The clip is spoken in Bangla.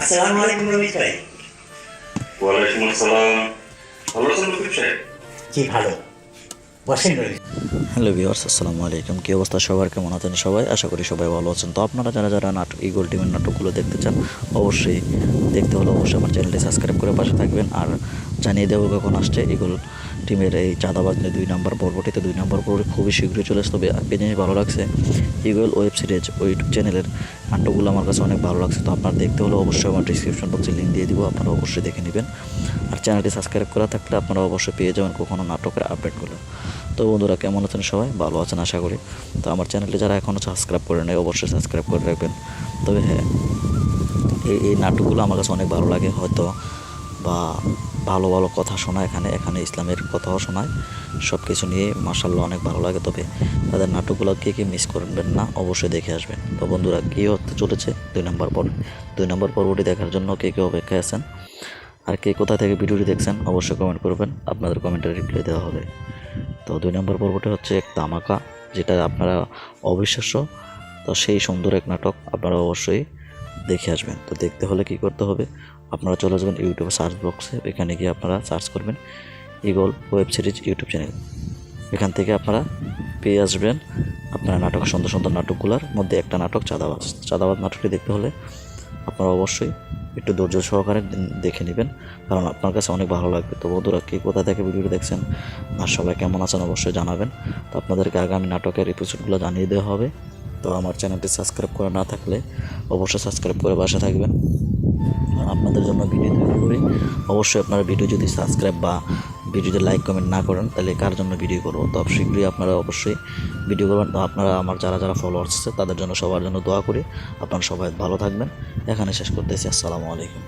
আসসালামু আলাইকুম রমিজ ভাই। ওয়ালাইকুম আসসালাম। ভালো আছেন লতিফ সাহেব? জি ভালো। বসেন হ্যালো ভিউয়ার্স আসসালামু আলাইকুম। কী অবস্থা সবার? কেমন আছেন সবাই? আশা করি সবাই ভালো আছেন। তো আপনারা যারা যারা নাটক ইগল টিমের নাটকগুলো দেখতে চান অবশ্যই দেখতে হলে অবশ্যই আমার চ্যানেলটি সাবস্ক্রাইব করে পাশে থাকবেন। আর জানিয়ে দেবো কখন আসছে ইগল টিমের এই চাঁদাবাজ নিয়ে দুই নম্বর পর্বটিতে দুই নম্বর পর্বে খুবই শীঘ্রই চলে হবে। একটা জিনিস ভালো লাগছে? ইগল ওয়েব সিরিজ ও ইউটিউব চ্যানেলের নাটকগুলো আমার কাছে অনেক ভালো লাগছে। তো আপনার দেখতে হলে অবশ্যই আমার ডিসক্রিপশন বক্সে লিঙ্ক দিয়ে দিব, আপনারা অবশ্যই দেখে নেবেন। আর চ্যানেলটি সাবস্ক্রাইব করা থাকলে আপনারা অবশ্যই পেয়ে যাবেন কখনো নাটকের আপডেটগুলো তো বন্ধুরা, কেমন আছেন সবাই? ভালো আছেন আশা করি। তো আমার চ্যানেলটি যারা এখনও সাবস্ক্রাইব করে নেয় অবশ্যই সাবস্ক্রাইব করে রাখবেন। তবে হ্যাঁ এই এই নাটকগুলো আমার কাছে অনেক ভালো লাগে, হয়তো বা ভালো ভালো কথা শোনায় এখানে এখানে ইসলামের কথাও শোনায়। সব কিছু নিয়ে মার্শাল্লাহ অনেক ভালো লাগে। তবে তাদের নাটকগুলো কে কে মিস করবেন না, অবশ্যই দেখে আসবেন। তো বন্ধুরা, কী হতে চলেছে দুই নম্বর পর্ব? দুই নম্বর পর্বটি দেখার জন্য কে কে অপেক্ষায় আছেন? আর কে কোথা থেকে ভিডিওটি দেখছেন, অবশ্যই কমেন্ট করবেন। আপনাদের কমেন্টের রিপ্লাই দেওয়া হবে। তো দুই নম্বর পর্বটি হচ্ছে এক তামাকা যেটা আপনারা অবিশ্বাস্য। তো সেই সুন্দর এক নাটক আপনারা অবশ্যই দেখে আসবেন। তো দেখতে হলে কি করতে হবে? আপনারা চলে আসবেন ইউটিউবে সার্চ বক্সে। এখানে গিয়ে আপনারা সার্চ করবেন Eagle web series YouTube channel. এখান থেকে আপনারা পেয়ে আসবেন আপনারা নাটক, সুন্দর সুন্দর নাটকগুলোর মধ্যে একটা নাটক, চাঁদাবাজ। চাঁদাবাজ নাটকটি দেখতে হলে আপনারা অবশ্যই একটু ধৈর্য সহকারে দেখে নেবেন। কারণ আপনার কাছে অনেক ভালো লাগবে। তো বন্ধুরা, কে কোথা থেকে ভিডিওটি দেখছেন আর সবাই কেমন আছেন অবশ্যই জানাবেন। তো আপনাদেরকে আগামী নাটকের এপিসোডগুলো জানিয়ে দেওয়া হবে। তো আমার চ্যানেলটি সাবস্ক্রাইব করা না থাকলে অবশ্যই সাবস্ক্রাইব করে বাসা থাকবেন। আপনাদের জন্য ভিডিও তৈরি করি। অবশ্যই আপনারা ভিডিও যদি সাবস্ক্রাইব বা ভিডিওতে লাইক কমেন্ট না করেন, তাহলে কার জন্য ভিডিও করব? তো শীঘ্রই আপনারা অবশ্যই ভিডিও করবেন। তো আপনারা আমার যারা যারা ফলোয়ার্স আছে, তাদের জন্য সবার জন্য দোয়া করি। আপনারা সবাই ভালো থাকবেন। এখানে শেষ করতেছি। আসসালামু আলাইকুম।